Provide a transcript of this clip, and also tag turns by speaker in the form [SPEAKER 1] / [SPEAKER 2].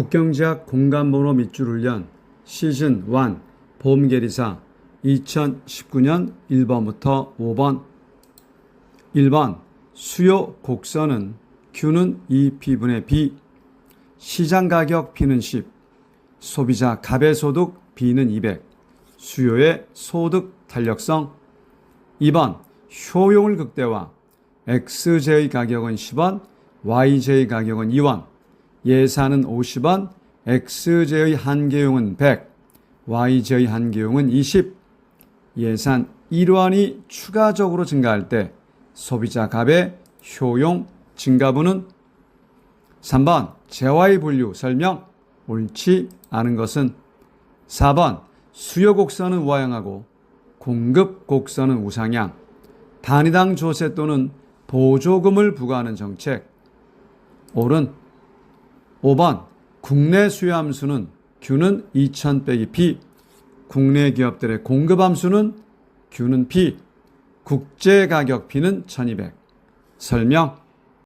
[SPEAKER 1] 국경제약 공간번호 밑줄 훈련 시즌 1 보험계리사 2019년 1번부터 5번. 1번 수요 곡선은 Q는 2P분의 B. 시장 가격 P는 10 소비자 갑의 소득 B는 200 수요의 소득 탄력성. 2번 효용을 극대화. XJ의 가격은 10원 YJ의 가격은 2원 예산은 50원 XJ의 한계용은 100 YJ의 한계용은 20 예산 1원이 추가적으로 증가할 때 소비자 갑의 효용 증가분은 3번 재화의 분류 설명 옳지 않은 것은 4번 수요 곡선은 우하향하고 공급 곡선은 우상향 단위당 조세 또는 보조금을 부과하는 정책. 옳은 5번 국내 수요 함수는 Q는 2000 빼기 P 국내 기업들의 공급 함수는 Q는 P 국제 가격 P는 1200 설명